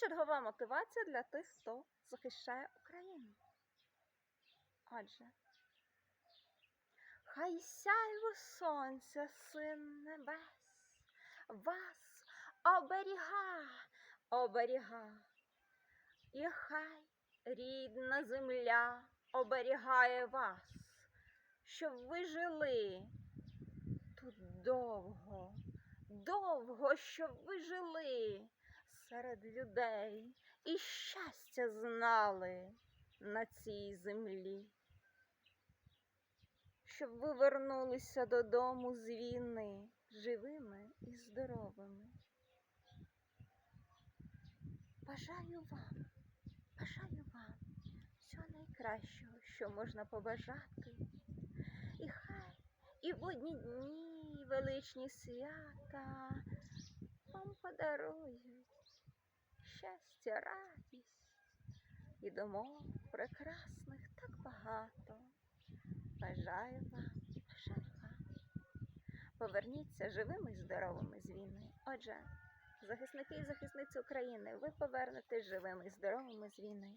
Чергова мотивація для тих, хто захищає Україну. Отже, хай сяйво сонця, син небес, вас оберіга, оберіга, і хай рідна земля оберігає вас, щоб ви жили тут довго, довго, щоб ви жили серед людей і щастя знали на цій землі. Щоб ви вернулися додому з війни живими і здоровими. Бажаю вам, бажаю вам всього найкращого, що можна побажати. І хай і будні дні, і величні свята вам подарують щастя, радість і домов прекрасних так багато. Бажаю вам, бажаю вам. Поверніться живими і здоровими з війни. Отже, захисники і захисниці України, ви повернетесь живими і здоровими з війни.